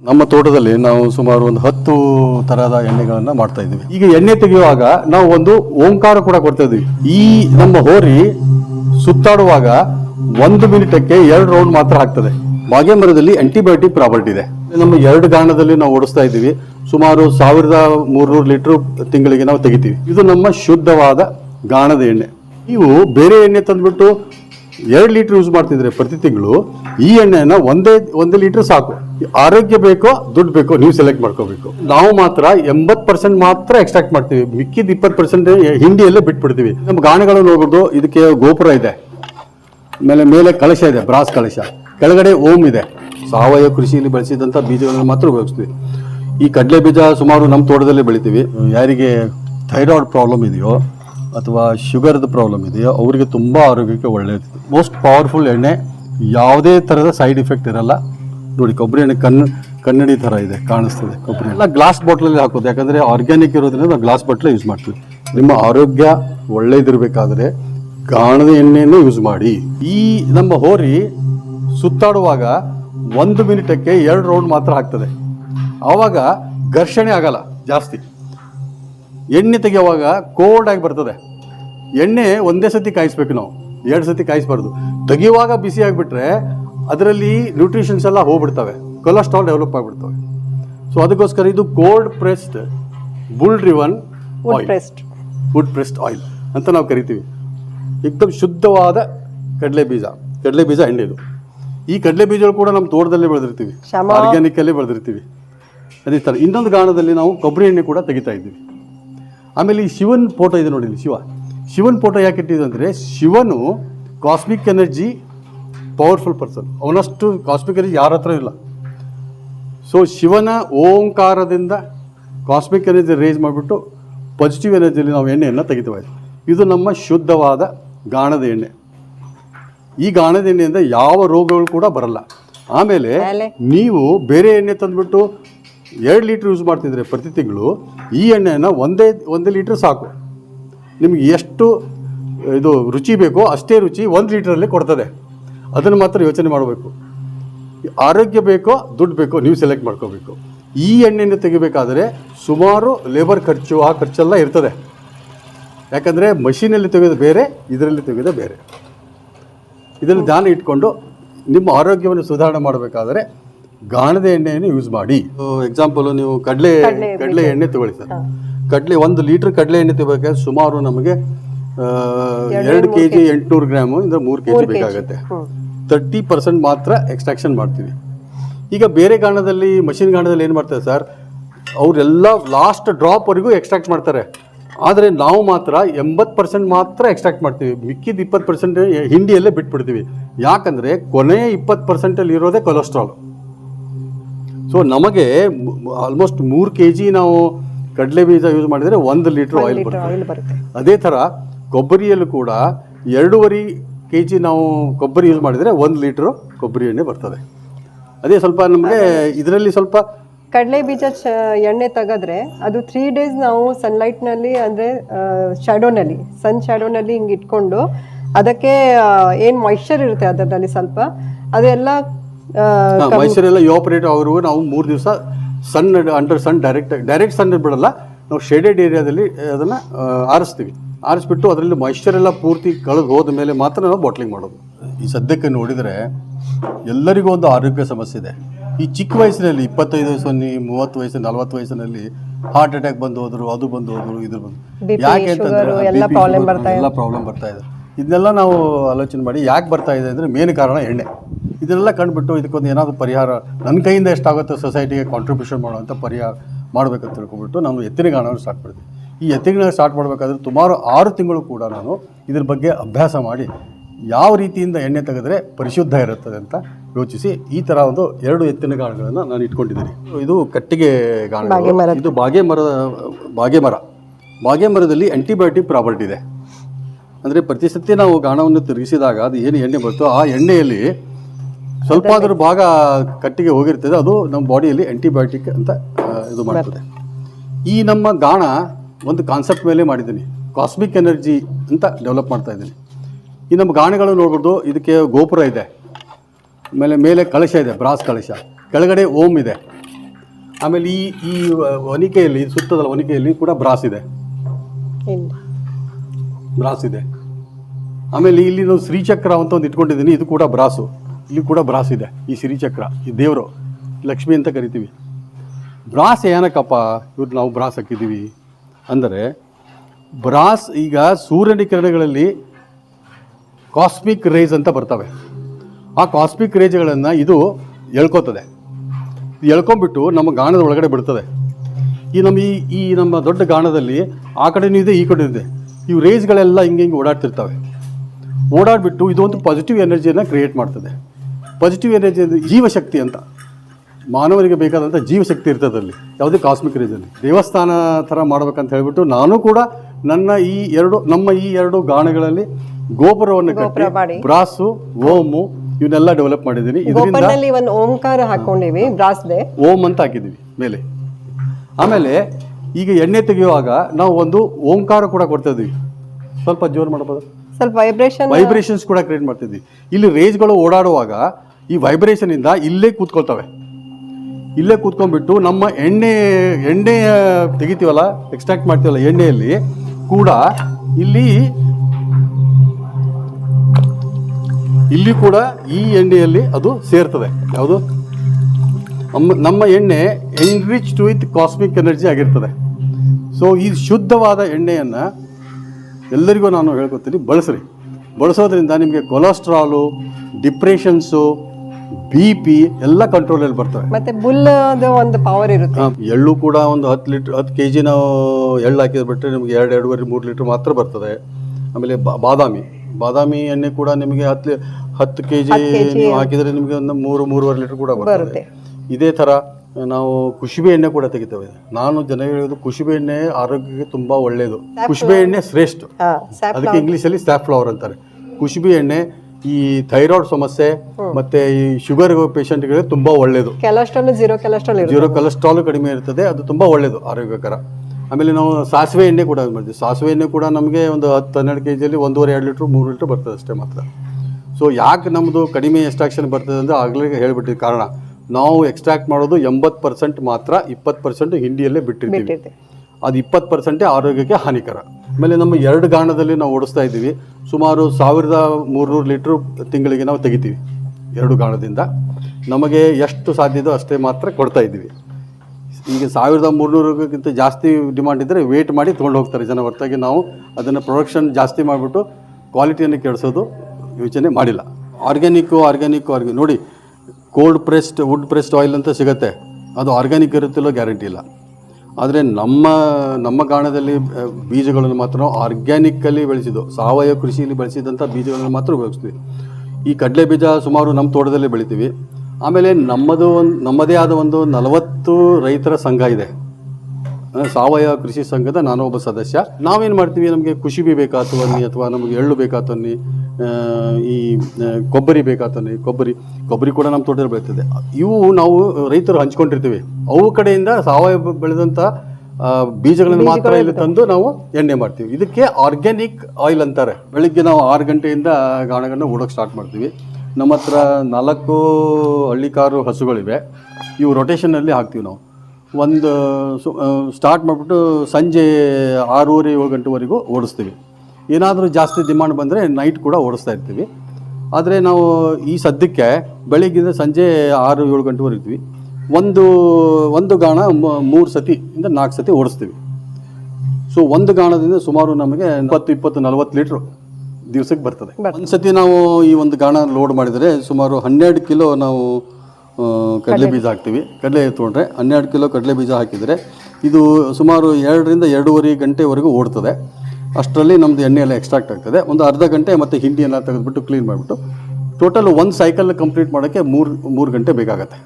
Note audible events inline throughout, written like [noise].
ನಮ್ಮ ತೋಟದಲ್ಲಿ ನಾವು ಸುಮಾರು ಒಂದು ಹತ್ತು ತರಹದ ಎಣ್ಣೆಗಳನ್ನ ಮಾಡ್ತಾ ಇದ್ದೀವಿ. ಈಗ ಎಣ್ಣೆ ತೆಗೆಯುವಾಗ ನಾವು ಒಂದು ಓಂಕಾರ ಕೂಡ ಕೊಡ್ತಾ ಇದ್ದೀವಿ. ಈ ನಮ್ಮ ಹೋರಿ ಸುತ್ತಾಡುವಾಗ ಒಂದು ಮಿನಿಟಕ್ಕೆ ಎರಡು ರೌಂಡ್ ಮಾತ್ರ ಆಗ್ತದೆ. ಬಾಗೆ ಮರದಲ್ಲಿ ಆಂಟಿಬಯೋಟಿಕ್ ಪ್ರಾಪರ್ಟಿ ಇದೆ. ನಮ್ಮ ಎರಡು ಗಾಣದಲ್ಲಿ ನಾವು ಓಡಿಸ್ತಾ ಇದ್ದೀವಿ. ಸುಮಾರು ಸಾವಿರದ ಮೂರ್ನೂರು ಲೀಟರ್ ತಿಂಗಳಿಗೆ ನಾವು ತೆಗಿತೀವಿ. ಇದು ನಮ್ಮ ಶುದ್ಧವಾದ ಗಾಣದ ಎಣ್ಣೆ. ನೀವು ಬೇರೆ ಎಣ್ಣೆ ತಂದ್ಬಿಟ್ಟು ಎರಡು ಲೀಟರ್ ಯೂಸ್ ಮಾಡ್ತಿದ್ರೆ ಪ್ರತಿ ತಿಂಗಳು ಈ ಎಣ್ಣೆನ ಒಂದೇ, ಒಂದು ಲೀಟರ್ ಸಾಕು. ಆರೋಗ್ಯ ಬೇಕೋ, ದುಡ್ಡು ಬೇಕೋ, ನೀವು ಸೆಲೆಕ್ಟ್ ಮಾಡ್ಕೋಬೇಕು. ನಾವು ಮಾತ್ರ ಎಂಬತ್ತು ಪರ್ಸೆಂಟ್ ಮಾತ್ರ ಎಕ್ಸ್ಟ್ರಾಕ್ಟ್ ಮಾಡ್ತೀವಿ. ಮಿಕ್ಕಿದ ಇಪ್ಪತ್ತು ಪರ್ಸೆಂಟ್ ಹಿಂಡಿಯಲ್ಲೇ ಬಿಟ್ಬಿಡ್ತೀವಿ. ನಮ್ಮ ಗಾಣಗಳಲ್ಲಿ ನೋಡ್ಬೋದು ಇದಕ್ಕೆ ಗೋಪುರ ಇದೆ. ಆಮೇಲೆ ಮೇಲೆ ಕಳಶ ಇದೆ, ಬ್ರಾಸ್ ಕಳಶ. ಕೆಳಗಡೆ ಓಮ್ ಇದೆ. ಸಾವಯವ ಕೃಷಿಯಲ್ಲಿ ಬೆಳೆಸಿದಂಥ ಬೀಜಗಳನ್ನು ಮಾತ್ರ ಉಪಯೋಗಿಸ್ತೀವಿ. ಈ ಕಡಲೆ ಬೀಜ ಸುಮಾರು ನಮ್ಮ ತೋಟದಲ್ಲೇ ಬೆಳಿತೀವಿ. ಯಾರಿಗೆ ಥೈರಾಯ್ಡ್ ಪ್ರಾಬ್ಲಮ್ ಇದೆಯೋ ಅಥವಾ ಶುಗರ್ದು ಪ್ರಾಬ್ಲಮ್ ಇದೆಯೋ ಅವರಿಗೆ ತುಂಬ ಆರೋಗ್ಯಕ್ಕೆ ಒಳ್ಳೆಯದು ಮೋಸ್ಟ್ ಪವರ್ಫುಲ್ ಎಣ್ಣೆ, ಯಾವುದೇ ಥರದ ಸೈಡ್ ಇಫೆಕ್ಟ್ ಇರಲ್ಲ. ನೋಡಿ, ಕೊಬ್ಬರಿ ಎಣ್ಣೆ ಕಣ್ಣು ಕನ್ನಡಿ ಥರ ಇದೆ, ಕಾಣಿಸ್ತದೆ ಕೊಬ್ಬರಿ ಎಲ್ಲ ಗ್ಲಾಸ್ ಬಾಟ್ಲಲ್ಲಿ ಹಾಕೋದು, ಯಾಕಂದರೆ ಆರ್ಗ್ಯಾನಿಕ್ ಇರೋದ್ರಿಂದ ನಾವು ಗ್ಲಾಸ್ ಬಾಟ್ಲೇ ಯೂಸ್ ಮಾಡ್ತೀವಿ. ನಿಮ್ಮ ಆರೋಗ್ಯ ಒಳ್ಳೇದಿರಬೇಕಾದ್ರೆ ಗಾಣದ ಎಣ್ಣೆಯನ್ನು ಯೂಸ್ ಮಾಡಿ. ಈ ನಮ್ಮ ಹೋರಿ ಸುತ್ತಾಡುವಾಗ ಒಂದು ಮಿನಿಟಕ್ಕೆ ಎರಡು ರೌಂಡ್ ಮಾತ್ರ ಆಗ್ತದೆ. ಆವಾಗ ಘರ್ಷಣೆ ಆಗಲ್ಲ ಜಾಸ್ತಿ. ಎಣ್ಣೆ ತೆಗೆಯುವಾಗ ಕೋಲ್ಡ್ ಆಗಿ ಬರ್ತದೆ. ಎಣ್ಣೆ ಒಂದೇ ಸತಿ ಕಾಯಿಸ್ಬೇಕು ನಾವು. ಎರಡು ಸತಿ ಕಾಯಿಸ್ಬಾರ್ದು. ತೆಗೆಯುವಾಗ ಬಿಸಿ ಆಗಿಬಿಟ್ರೆ ಅದರಲ್ಲಿ ನ್ಯೂಟ್ರಿಷನ್ಸ್ ಎಲ್ಲ ಹೋಗ್ಬಿಡ್ತವೆ. ಕೊಲೆಸ್ಟ್ರಾಲ್ ಡೆವಲಪ್ ಆಗಿಬಿಡ್ತವೆ. ಸೊ ಅದಕ್ಕೋಸ್ಕರ ಇದು cold pressed bull driven pressed wood pressed oil ಅಂತ ನಾವು ಕರಿತೀವಿ. ಏಕದಮ್ ಶುದ್ಧವಾದ ಕಡಲೆ ಬೀಜ. ಕಡಲೆ ಬೀಜ ಎಣ್ಣೆ ಇದು. ಈ ಕಡಲೆ ಬೀಜಗಳು ಕೂಡ ನಮ್ಮ ತೋಟದಲ್ಲೇ ಬೆಳೆದಿರ್ತೀವಿ. ಆರ್ಗ್ಯಾನಿಕಲ್ಲೇ ಬೆಳೆದಿರ್ತೀವಿ. ಅದೇ ಥರ. ಇನ್ನೊಂದು ಗಾಣದಲ್ಲಿ ನಾವು ಕೊಬ್ಬರಿ ಎಣ್ಣೆ ಕೂಡ ತೆಗಿತಾ ಇದ್ದೀವಿ. ಆಮೇಲೆ ಈ ಶಿವನ್ ಫೋಟೋ ಇದೆ ನೋಡಿ ಶಿವ. ಶಿವನ್ ಫೋಟೋ ಯಾಕೆ ಇಟ್ಟಿದ್ದು ಅಂದರೆ ಶಿವನು ಕಾಸ್ಮಿಕ್ ಎನರ್ಜಿ ಪವರ್ಫುಲ್ ಪರ್ಸನ್ ಅವನಷ್ಟು ಕಾಸ್ಮಿಕ್ ಎನರ್ಜಿ ಯಾರ ಹತ್ರ ಇಲ್ಲ. ಸೊ ಶಿವನ ಓಂಕಾರದಿಂದ ಕಾಸ್ಮಿಕ್ ಎನರ್ಜಿ ರೇಸ್ ಮಾಡಿಬಿಟ್ಟು ಪಾಸಿಟಿವ್ ಎನರ್ಜಿಯಲ್ಲಿ ನಾವು ಎಣ್ಣೆಯನ್ನು ತೆಗಿತೇವೆ. ಇದು ನಮ್ಮ ಶುದ್ಧವಾದ ಗಾಣದ ಎಣ್ಣೆ. ಈ ಗಾಣದ ಎಣ್ಣೆಯಿಂದ ಯಾವ ರೋಗಗಳು ಕೂಡ ಬರಲ್ಲ. ಆಮೇಲೆ? ನೀವು ಬೇರೆ ಎಣ್ಣೆ ತಂದ್ಬಿಟ್ಟು ಎರಡು ಲೀಟ್ರ್ ಯೂಸ್ ಮಾಡ್ತಿದ್ರೆ ಪ್ರತಿ ತಿಂಗಳು ಈ ಎಣ್ಣೆಯನ್ನು ಒಂದೇ ಒಂದೇ ಲೀಟ್ರ್ ಸಾಕು. ನಿಮಗೆ ಎಷ್ಟು, ಇದು ರುಚಿ ಬೇಕೋ ಅಷ್ಟೇ ರುಚಿ ಒಂದು ಲೀಟ್ರಲ್ಲಿ ಕೊಡ್ತದೆ. ಅದನ್ನು ಮಾತ್ರ ಯೋಚನೆ ಮಾಡಬೇಕು. ಆರೋಗ್ಯ ಬೇಕೋ, ದುಡ್ಡು ಬೇಕೋ ನೀವು ಸೆಲೆಕ್ಟ್ ಮಾಡ್ಕೋಬೇಕು. ಈ ಎಣ್ಣೆಯನ್ನು ತೆಗಿಬೇಕಾದರೆ ಸುಮಾರು ಲೇಬರ್ ಖರ್ಚು, ಆ ಖರ್ಚೆಲ್ಲ ಇರ್ತದೆ. ಯಾಕಂದರೆ ಮಷೀನಲ್ಲಿ ತೆಗೆಯೋದು ಬೇರೆ, ಇದರಲ್ಲಿ ತೆಗೆಯೋದು ಬೇರೆ. ಇದನ್ನು ಧ್ಯಾನ ಇಟ್ಕೊಂಡು ನಿಮ್ಮ ಆರೋಗ್ಯವನ್ನು ಸುಧಾರಣೆ ಮಾಡಬೇಕಾದ್ರೆ ಗಾಣದ ಎಣ್ಣೆಯನ್ನು ಯೂಸ್ ಮಾಡಿ. ಎಕ್ಸಾಂಪಲ್ ನೀವು ಕಡಲೆ ಕಡಲೆ ಎಣ್ಣೆ ತಗೊಳ್ಳಿ ಸರ್. ಕಡಲೆ ಒಂದು ಲೀಟರ್ ಕಡಲೆ ಎಣ್ಣೆ ತಗೋಬೇಕಾದ್ರೆ ಸುಮಾರು ನಮಗೆ ಎರಡು ಕೆ ಜಿ ಎಂಟುನೂರು ಗ್ರಾಮು ಇಂದ ಮೂರು ಕೆ ಜಿ ಬೇಕಾಗುತ್ತೆ. ತರ್ಟಿ ಪರ್ಸೆಂಟ್ ಮಾತ್ರ ಎಕ್ಸ್ಟ್ರಾಕ್ಷನ್ ಮಾಡ್ತೀವಿ. ಈಗ ಬೇರೆ ಗಾಣದಲ್ಲಿ ಮಷಿನ್ ಗಾಣದಲ್ಲಿ ಏನು ಮಾಡ್ತಾರೆ ಸರ್? ಅವರೆಲ್ಲ ಲಾಸ್ಟ್ ಡ್ರಾಪ್ವರೆಗೂ ಎಕ್ಸ್ಟ್ರಾಕ್ಟ್ ಮಾಡ್ತಾರೆ. ಆದರೆ ನಾವು ಮಾತ್ರ ಎಂಬತ್ತು ಪರ್ಸೆಂಟ್ ಮಾತ್ರ ಎಕ್ಸ್ಟ್ರಾಕ್ಟ್ ಮಾಡ್ತೀವಿ. ಮಿಕ್ಕಿದ ಇಪ್ಪತ್ತು ಪರ್ಸೆಂಟ್ ಹಿಂಡಿಯಲ್ಲೇ ಬಿಟ್ಬಿಡ್ತೀವಿ. ಯಾಕಂದರೆ ಕೊನೆಯ ಇಪ್ಪತ್ತು ಪರ್ಸೆಂಟಲ್ಲಿ ಇರೋದೇ ಕೊಲೆಸ್ಟ್ರಾಲ್ ಸೊ ನಮಗೆ ಆಲ್ಮೋಸ್ಟ್ ಮೂರು ಕೆ ಜಿ ನಾವು ಕಡಲೆ ಬೀಜ ಯೂಸ್ ಮಾಡಿದರೆ ಒಂದು ಲೀಟ್ರ್ ಆಯಿಲ್ ಬರುತ್ತೆ. ಅದೇ ಥರ ಕೊಬ್ಬರಿಯಲ್ಲೂ ಕೂಡ ಎರಡೂವರೆ ಕೆ ಜಿ ನಾವು ಕೊಬ್ಬರಿ ಯೂಸ್ ಮಾಡಿದರೆ ಒಂದು ಲೀಟ್ರು ಕೊಬ್ಬರಿ ಎಣ್ಣೆ ಬರ್ತದೆ. ಅದೇ ಸ್ವಲ್ಪ ನಮಗೆ ಇದರಲ್ಲಿ ಸ್ವಲ್ಪ ಕಡಲೆ ಬೀಜ ಚ ಎಣ್ಣೆ ತೆಗೆದ್ರೆ ಅದು ತ್ರೀ ಡೇಸ್ ನಾವು ಸನ್ಲೈಟ್ನಲ್ಲಿ ಅಂದರೆ ಶ್ಯಾಡೋನಲ್ಲಿ ಸನ್ ಶ್ಯಾಡೋನಲ್ಲಿ ಹಿಂಗೆ ಇಟ್ಕೊಂಡು ಅದಕ್ಕೆ ಏನು ಮಾಯ್ಶ್ಚರ್ ಇರುತ್ತೆ ಅದರಲ್ಲಿ ಸ್ವಲ್ಪ ಅದೆಲ್ಲ ಮೈಸೂರೆಲ್ಲ ಯೋಪರೇಟ್ ಅವರು ನಾವು ಮೂರು ದಿವಸ sun under sun direct direct sun ಬಿಡಲ್ಲ ನಾವು ಶೇಡೆಡ್ ಏರಿಯಾದಲ್ಲಿ ಅದನ್ನು ಆರಿಸ್ತೀವಿ. ಆರಿಸ್ಬಿಟ್ಟು ಅದರಲ್ಲಿ ಮಾಯ್ಶ್ಚರ್ ಎಲ್ಲ ಪೂರ್ತಿ ಕಳೆದು ಹೋದ ಮೇಲೆ ಮಾತ್ರ ನಾವು ಬಾಟ್ಲಿಂಗ್ ಮಾಡೋದು. ಈ ಸದ್ಯಕ್ಕೆ ನೋಡಿದರೆ ಎಲ್ಲರಿಗೂ ಒಂದು ಆರೋಗ್ಯ ಸಮಸ್ಯೆ ಇದೆ. ಈ ಚಿಕ್ಕ ವಯಸ್ಸಿನಲ್ಲಿ ಇಪ್ಪತ್ತೈದು ವಯಸ್ಸಲ್ಲಿ ಮೂವತ್ತು ವಯಸ್ಸು ನಲವತ್ತು ವಯಸ್ಸಿನಲ್ಲಿ ಹಾರ್ಟ್ ಅಟ್ಯಾಕ್ ಬಂದು ಹೋದ್ರು ಅದು ಬಂದು ಹೋದ್ರು ಇದು ಬಂದು ಯಾಕೆ ಅಂತಂದ್ರೆ ಎಲ್ಲ BP, ಬರ್ತಾ ಇದೆ. ಎಲ್ಲ ಪ್ರಾಬ್ಲಮ್ ಬರ್ತಾ ಇದೆ. ಇದನ್ನೆಲ್ಲ ನಾವು ಆಲೋಚನೆ ಮಾಡಿ ಯಾಕೆ ಬರ್ತಾ ಇದೆ ಅಂದರೆ ಮೇನ್ ಕಾರಣ ಎಣ್ಣೆ. ಇದನ್ನೆಲ್ಲ ಕಂಡುಬಿಟ್ಟು ಇದಕ್ಕೊಂದು ಏನಾದರೂ ಪರಿಹಾರ ನನ್ನ ಕೈಯಿಂದ ಎಷ್ಟಾಗುತ್ತೋ ಸೊಸೈಟಿಗೆ ಕಾಂಟ್ರಿಬ್ಯೂಷನ್ ಮಾಡುವಂಥ ಪರಿಹಾರ ಮಾಡಬೇಕಂತ ತಿಳ್ಕೊಬಿಟ್ಟು ನಾನು ಎತ್ತಿನ ಗಾಣವನ್ನು ಸ್ಟಾರ್ಟ್ ಮಾಡಿದೆ ಈ ಎತ್ತಿನ ಗಾಣ ಸ್ಟಾರ್ಟ್ ಮಾಡಬೇಕಾದ್ರೆ ಸುಮಾರು ಆರು ತಿಂಗಳು ಕೂಡ ನಾನು ಇದ್ರ ಬಗ್ಗೆ ಅಭ್ಯಾಸ ಮಾಡಿ ಯಾವ ರೀತಿಯಿಂದ ಎಣ್ಣೆ ತೆಗೆದ್ರೆ ಪರಿಶುದ್ಧ ಇರುತ್ತದೆ ಅಂತ ಯೋಚಿಸಿ ಈ ಥರ ಒಂದು ಎರಡು ಎತ್ತಿನ ಗಾಣಗಳನ್ನು ನಾನು ಇಟ್ಕೊಂಡಿದ್ದೀನಿ. ಇದು ಕಟ್ಟಿಗೆ ಗಾಣ ಇದು ಬಾಗೆ ಮರದ ಬಾಗೆ ಮರ ಬಾಗೆ ಮರದಲ್ಲಿ ಆಂಟಿಬಯೋಟಿಕ್ ಪ್ರಾಪರ್ಟಿ ಇದೆ. ಅಂದರೆ ಪ್ರತಿ ಸತಿ ನಾವು ಗಾಣವನ್ನು ತಿರುಗಿಸಿದಾಗ ಅದು ಏನು ಎಣ್ಣೆ ಬರುತ್ತೋ ಆ ಎಣ್ಣೆಯಲ್ಲಿ ಸ್ವಲ್ಪ ಆದರೂ ಭಾಗ ಕಟ್ಟಿಗೆ ಹೋಗಿರ್ತದೆ. ಅದು ನಮ್ಮ ಬಾಡಿಯಲ್ಲಿ ಆಂಟಿಬಯೋಟಿಕ್ ಅಂತ ಇದು ಮಾಡ್ತದೆ. ಈ ನಮ್ಮ ಗಾಣ ಒಂದು ಕಾನ್ಸೆಪ್ಟ್ ಮೇಲೆ ಮಾಡಿದ್ದೀನಿ. ಕಾಸ್ಮಿಕ್ ಎನರ್ಜಿ ಅಂತ ಡೆವಲಪ್ ಮಾಡ್ತಾ ಇದ್ದೀನಿ. ಈ ನಮ್ಮ ಗಾಣಗಳು ನೋಡ್ಬೋದು, ಇದಕ್ಕೆ ಗೋಪುರ ಇದೆ. ಆಮೇಲೆ ಮೇಲೆ ಕಳಶ ಇದೆ, ಬ್ರಾಸ್ ಕಳಶ. ಕೆಳಗಡೆ ಓಮ್ ಇದೆ. ಆಮೇಲೆ ಈ ಈ ಒನಿಕೆಯಲ್ಲಿ ಸುತ್ತದ ಒನಿಕೆಯಲ್ಲಿ ಕೂಡ ಬ್ರಾಸ್ ಇದೆ. ಬ್ರಾಸ್ ಇದೆ. ಆಮೇಲೆ ಇಲ್ಲಿ ನಾವು ಶ್ರೀಚಕ್ರ ಅಂತ ಒಂದು ಇಟ್ಕೊಂಡಿದ್ದೀನಿ. ಇದು ಕೂಡ ಬ್ರಾಸು. ಇಲ್ಲಿ ಕೂಡ ಬ್ರಾಸ್ ಇದೆ, ಈ ಶ್ರೀಚಕ್ರ, ಈ ದೇವರು, ಲಕ್ಷ್ಮಿ ಅಂತ ಕರಿತೀವಿ. ಬ್ರಾಸ್ ಏನಕ್ಕಪ್ಪ, ಇವ್ರು ನಾವು ಬ್ರಾಸ್ ಹಾಕಿದ್ದೀವಿ ಅಂದರೆ, ಬ್ರಾಸ್ ಈಗ ಸೂರ್ಯನ ಕಿರಣಗಳಲ್ಲಿ ಕಾಸ್ಮಿಕ್ ರೇಸ್ ಅಂತ ಬರ್ತವೆ. ಆ ಕಾಸ್ಮಿಕ್ ರೇಜ್ಗಳನ್ನು ಇದು ಎಳ್ಕೊತದೆ. ಎಳ್ಕೊಂಬಿಟ್ಟು ನಮ್ಮ ಗಾಣದ ಒಳಗಡೆ ಬಿಡ್ತದೆ ಈ ನಮ್ಮ ಈ ಈ ನಮ್ಮ ದೊಡ್ಡ ಗಾಣದಲ್ಲಿ ಆ ಕಡೆಯೂ ಇದೆ, ಈ ಕಡೆಯೂ ಇದೆ. ಇವು ರೇಸ್ಗಳೆಲ್ಲ ಹಿಂಗೆ ಹಿಂಗೆ ಓಡಾಡ್ತಿರ್ತವೆ. ಓಡಾಡಿಬಿಟ್ಟು ಇದೊಂದು ಪಾಸಿಟಿವ್ ಎನರ್ಜಿಯನ್ನು ಕ್ರಿಯೇಟ್ ಮಾಡ್ತದೆ. ಪಾಸಿಟಿವ್ ಎನರ್ಜಿ ಅಂದರೆ ಜೀವಶಕ್ತಿ ಅಂತ. ಮಾನವರಿಗೆ ಬೇಕಾದಂಥ ಜೀವಶಕ್ತಿ ಇರ್ತದೆ ಅಲ್ಲಿ. ಯಾವುದೇ ಕಾಸ್ಮಿಕ್ ರೇಜಲ್ಲಿ ದೇವಸ್ಥಾನ ಥರ ಮಾಡ್ಬೇಕಂತ ಹೇಳಿಬಿಟ್ಟು ನಾನು ಕೂಡ ನನ್ನ ಈ ಎರಡು ನಮ್ಮ ಈ ಎರಡು ಗಾಣಗಳಲ್ಲಿ ಗೋಪುರವನ್ನು. ಕಟ್ಟಿ ಬ್ರಾಸು ಓಮು ಇವನ್ನೆಲ್ಲ ಡೆವಲಪ್ ಮಾಡಿದ್ದೀನಿ. ಇದರಿಂದ ಓಂಕಾರ ಹಾಕೊಂಡಿವಿ ಬ್ರಾಸ್ದೆ. ಓಂ ಅಂತ ಹಾಕಿದ್ದೀವಿ ಮೇಲೆ. ಆಮೇಲೆ ಈಗ ಎಣ್ಣೆ ತೆಗೆಯುವಾಗ ನಾವು ಒಂದು ಓಂಕಾರ ಕೂಡ ಕೊಡ್ತಾ ಇದ್ವಿ ಸ್ವಲ್ಪ ಜೋರು ಮಾಡಬಹುದು ಸ್ವಲ್ಪ ವೈಬ್ರೇಷನ್ ವೈಬ್ರೇಷನ್ಸ್ ಕೂಡ ಕ್ರಿಯೇಟ್ ಮಾಡ್ತಿದ್ವಿ. ಇಲ್ಲಿ ರೇಜ್ಗಳು ಓಡಾಡುವಾಗ ಈ ವೈಬ್ರೇಷನ್ ಇಂದ ಇಲ್ಲೇ ಕೂತ್ಕೊಳ್ತವೆ. ಇಲ್ಲೇ ಕೂತ್ಕೊಂಡ್ಬಿಟ್ಟು ನಮ್ಮ ಎಣ್ಣೆ ಎಣ್ಣೆ ತೆಗಿತೀವಲ್ಲ ಎಕ್ಸ್ಟ್ರಾಕ್ಟ್ ಮಾಡ್ತೀವಲ್ಲ ಎಣ್ಣೆಯಲ್ಲಿ ಕೂಡ ಇಲ್ಲಿ ಇಲ್ಲಿ ಕೂಡ ಈ ಎಣ್ಣೆಯಲ್ಲಿ ಅದು ಸೇರ್ತದೆ. ಯಾವುದು? ನಮ್ಮ ನಮ್ಮ ಎಣ್ಣೆ ಎನ್ರಿಚ್ಡ್ ವಿತ್ ಕಾಸ್ಮಿಕ್ ಎನರ್ಜಿ ಆಗಿರ್ತದೆ. ಸೊ ಈ ಶುದ್ಧವಾದ ಎಣ್ಣೆಯನ್ನು ಎಲ್ಲರಿಗೂ ನಾನು ಹೇಳ್ಕೊತೀನಿ ಬಳಸ್ರಿ. ಬಳಸೋದ್ರಿಂದ ನಿಮಗೆ ಕೊಲೆಸ್ಟ್ರಾಲು ಡಿಪ್ರೆಷನ್ಸು ಬಿ ಪಿ ಎಲ್ಲ ಕಂಟ್ರೋಲಲ್ಲಿ ಬರ್ತವೆ. ಮತ್ತೆ ಬುಲ್ ಒಂದು ಪವರ್ ಇರುತ್ತೆ. ಎಳ್ಳು ಕೂಡ ಒಂದು ಹತ್ತು ಲೀಟ್ರ್ ಹತ್ತು ಕೆ ಜಿನ ಎಳ್ಳು ಹಾಕಿದ್ರೆ ಬಿಟ್ಟರೆ ನಿಮಗೆ ಎರಡು ಎರಡೂವರೆ ಮೂರು ಲೀಟ್ರ್ ಮಾತ್ರ ಬರ್ತದೆ. ಆಮೇಲೆ ಬಾದಾಮಿ. ಬಾದಾಮಿ ಎಣ್ಣೆ ಕೂಡ ನಿಮಗೆ ಹತ್ತು ಹತ್ತು ಕೆ ಜಿ ಹಾಕಿದರೆ ನಿಮಗೆ ಒಂದು ಮೂರು ಮೂರುವರೆ ಲೀಟ್ರ್ ಕೂಡ ಬರ್ತದೆ. ಇದೇ ಥರ ನಾವು ಕುಶುಬೆ ಎಣ್ಣೆ ಕೂಡ ತೆಗಿತೇವೆ. ನಾನು ಜನ ಹೇಳೋದು ಕುಶುಬೆ ಎಣ್ಣೆ ಆರೋಗ್ಯಕ್ಕೆ ತುಂಬಾ ಒಳ್ಳೆಯದು ಕುಶುಬೆ ಎಣ್ಣೆ ಶ್ರೇಷ್ಠ. ಅದಕ್ಕೆ ಇಂಗ್ಲಿಷ್ ಅದಕ್ಕೆ ಇಂಗ್ಲೀಷಲ್ಲಿ ಸ್ಟಾಫ್ ಫ್ಲವರ್ ಅಂತಾರೆ. ಕುಸುಬಿ ಎಣ್ಣೆ ಈ ಥೈರಾಯ್ಡ್ ಸಮಸ್ಯೆ ಮತ್ತೆ ಈ ಶುಗರ್ ಪೇಷಂಟ್ಗಳಿಗೆ ತುಂಬಾ ಒಳ್ಳೆಯದು cholesterol zero cholesterol zero cholesterol ಕಡಿಮೆ ಇರ್ತದೆ ಅದು ತುಂಬಾ ಒಳ್ಳೆಯದು ಆರೋಗ್ಯಕರ. ಆಮೇಲೆ ನಾವು ಸಾಸಿವೆ ಎಣ್ಣೆ ಕೂಡ ಮಾಡ್ತೀವಿ. ಸಾಸಿವೆ ಎಣ್ಣೆ ಕೂಡ ನಮಗೆ ಒಂದು ಹತ್ತು ಹನ್ನೆರಡು ಕೆ ಜಿಯಲ್ಲಿ ಒಂದೂವರೆ ಎರಡು ಲೀಟ್ರ್ ಮೂರು ಲೀಟ್ರ್ ಬರ್ತದೆ ಅಷ್ಟೇ ಮಾತ್ರ. ಸೊ ಯಾಕೆ ನಮ್ಮದು ಕಡಿಮೆ ಎಸ್ಟ್ರಾಕ್ಷನ್ ಬರ್ತದೆ ಅಂದರೆ ಆಗಲೇ ಹೇಳಿಬಿಟ್ಟಿದ್ದ ಕಾರಣ. ನಾವು ಎಕ್ಸ್ಟ್ರಾಕ್ಟ್ ಮಾಡೋದು ಎಂಬತ್ತು ಪರ್ಸೆಂಟ್ ಮಾತ್ರ ಇಪ್ಪತ್ತು ಪರ್ಸೆಂಟ್ ಹಿಂಡಿಯಲ್ಲೇ ಬಿಟ್ಟಿರ್ತೀವಿ. ಅದು ಇಪ್ಪತ್ತು ಪರ್ಸೆಂಟೇ ಆರೋಗ್ಯಕ್ಕೆ ಹಾನಿಕರ. ಆಮೇಲೆ ನಮ್ಮ ಎರಡು ಗಾಣದಲ್ಲಿ ನಾವು ಓಡಿಸ್ತಾ ಇದ್ದೀವಿ. ಸುಮಾರು ಸಾವಿರದ ಮೂರ್ನೂರು ಲೀಟ್ರ್ ತಿಂಗಳಿಗೆ ನಾವು ತೆಗಿತೀವಿ. ಎರಡು ಗಾಣದಿಂದ. ನಮಗೆ ಎಷ್ಟು ಸಾಧ್ಯದೋ ಅಷ್ಟೇ ಮಾತ್ರ ಕೊಡ್ತಾ ಇದ್ದೀವಿ. ಈಗ ಸಾವಿರದ ಮೂರ್ನೂರಕ್ಕಿಂತ ಜಾಸ್ತಿ ಡಿಮಾಂಡ್ ಇದ್ದರೆ ವೇಟ್ ಮಾಡಿ ತೊಗೊಂಡು ಹೋಗ್ತಾರೆ ಜನ. ಹೊರತಾಗಿ ನಾವು ಅದನ್ನು ಪ್ರೊಡಕ್ಷನ್ ಜಾಸ್ತಿ ಮಾಡಿಬಿಟ್ಟು ಕ್ವಾಲಿಟಿಯನ್ನು ಕೆಡಿಸೋದು ಯೋಚನೆ ಮಾಡಿಲ್ಲ. ಆರ್ಗ್ಯಾನಿಕ್ಕು ಆರ್ಗ್ಯಾನಿಕ್ಕು ಆರ್ಗ್ಯಾನಿಕ್ ನೋಡಿ cold pressed wood pressed oil ಅಂತ ಸಿಗುತ್ತೆ. ಅದು ಆರ್ಗ್ಯಾನಿಕ್ ಇರುತ್ತಿಲ್ಲೋ ಗ್ಯಾರಂಟಿ ಇಲ್ಲ. ಆದರೆ ನಮ್ಮ ನಮ್ಮ ಗಾಣದಲ್ಲಿ ಬೀಜಗಳನ್ನು ಮಾತ್ರ ನಾವು ಆರ್ಗ್ಯಾನಿಕ್ಕಲ್ಲಿ ಬೆಳೆಸಿದ್ದು, ಸಾವಯವ ಕೃಷಿಯಲ್ಲಿ ಬೆಳೆಸಿದಂಥ ಬೀಜಗಳನ್ನು ಮಾತ್ರ ಉಪಯೋಗಿಸ್ತೀವಿ. ಈ ಕಡಲೆ ಬೀಜ ಸುಮಾರು ನಮ್ಮ ತೋಟದಲ್ಲೇ ಬೆಳಿತೀವಿ. ಆಮೇಲೆ ನಮ್ಮದು ಒಂದು, ನಮ್ಮದೇ ಆದ ಒಂದು ನಲವತ್ತು ರೈತರ ಸಂಘ ಇದೆ. ಸಾವಯವ ಕೃಷಿ ಸಂಘದ ನಾನು ಒಬ್ಬ ಸದಸ್ಯ. ನಾವೇನು ಮಾಡ್ತೀವಿ? ನಮಗೆ ಕುಶಿಬಿ ಬೇಕಾತು ಅನ್ನಿ ಅಥವಾ ನಮಗೆ ಎಳ್ಳು ಬೇಕಾತು ಅನ್ನಿ ಈ ಕೊಬ್ಬರಿ ಬೇಕಾತನ್ನಿ ಕೊಬ್ಬರಿ ಕೊಬ್ಬರಿ ಕೂಡ ನಮ್ಮ ತೋಟದಲ್ಲಿ ಬೆಳೀತದೆ. ಇವು ನಾವು ರೈತರು ಹಂಚ್ಕೊಂಡಿರ್ತೀವಿ. ಅವು ಕಡೆಯಿಂದ ಸಾವಯವ ಬೆಳೆದಂಥ ಬೀಜಗಳನ್ನು ಮಾತ್ರ ಇಲ್ಲಿ ತಂದು ನಾವು ಎಣ್ಣೆ ಮಾಡ್ತೀವಿ. ಇದಕ್ಕೆ ಆರ್ಗ್ಯಾನಿಕ್ ಆಯಿಲ್ ಅಂತಾರೆ. ಬೆಳಿಗ್ಗೆ ನಾವು ಆರು ಗಂಟೆಯಿಂದ ಗಾಣಗಳನ್ನು ಓಡೋಕೆ ಸ್ಟಾರ್ಟ್ ಮಾಡ್ತೀವಿ. ನಮ್ಮ ಹತ್ರ ನಾಲ್ಕು ಹಳ್ಳಿಕಾರು ಹಸುಗಳಿವೆ. ಇವು ರೊಟೇಷನಲ್ಲಿ ಹಾಕ್ತೀವಿ ನಾವು. ಒಂದು ಸು ಸ್ಟಾರ್ಟ್ ಮಾಡಿಬಿಟ್ಟು ಸಂಜೆ ಆರೂವರೆ ಏಳು ಗಂಟೆವರೆಗೂ ಓಡಿಸ್ತೀವಿ. ಏನಾದರೂ ಜಾಸ್ತಿ ಡಿಮಾಂಡ್ ಬಂದರೆ ನೈಟ್ ಕೂಡ ಓಡಿಸ್ತಾ ಇರ್ತೀವಿ. ಆದರೆ ನಾವು ಈ ಸದ್ಯಕ್ಕೆ ಬೆಳಿಗ್ಗಿಂದ ಸಂಜೆ ಆರು ಏಳು ಗಂಟೆವರೆಗೆ ಇರ್ತೀವಿ ಒಂದು ಒಂದು ಗಾಣ ಮೂರು ಸತಿ ಇಂದ ನಾಲ್ಕು ಸತಿ ಓಡಿಸ್ತೀವಿ. ಸೊ ಒಂದು ಗಾಣದಿಂದ ಸುಮಾರು ನಮಗೆ ಇಪ್ಪತ್ತು ಇಪ್ಪತ್ತು ನಲವತ್ತು ಲೀಟ್ರು ದಿವಸಕ್ಕೆ ಬರ್ತದೆ. ಒಂದು ಸತಿ ನಾವು ಈ ಒಂದು ಗಾಣ ಲೋಡ್ ಮಾಡಿದರೆ ಸುಮಾರು ಹನ್ನೆರಡು ಕಿಲೋ ನಾವು ಕಡಲೆ ಬೀಜ ಹಾಕ್ತೀವಿ. ಕಡಲೆ ತೊಗೊಂಡ್ರೆ ಹನ್ನೆರಡು ಕಿಲೋ ಕಡಲೆ ಬೀಜ ಹಾಕಿದರೆ ಇದು ಸುಮಾರು ಎರಡರಿಂದ ಎರಡೂವರೆ ಗಂಟೆವರೆಗೂ ಓಡ್ತದೆ. ಅಷ್ಟರಲ್ಲಿ ನಮ್ಮದು ಎಣ್ಣೆ ಎಲ್ಲ ಎಕ್ಸ್ಟ್ರಾಕ್ಟ್ ಆಗ್ತದೆ. ಒಂದು ಅರ್ಧ ಗಂಟೆ ಮತ್ತು ಹಿಂಡಿ ಎಲ್ಲ ತೆಗೆದುಬಿಟ್ಟು ಕ್ಲೀನ್ ಮಾಡಿಬಿಟ್ಟು ಟೋಟಲ್ ಒಂದು ಸೈಕಲ್ ಕಂಪ್ಲೀಟ್ ಮಾಡೋಕ್ಕೆ ಮೂರು ಮೂರು ಗಂಟೆ ಬೇಕಾಗತ್ತೆ.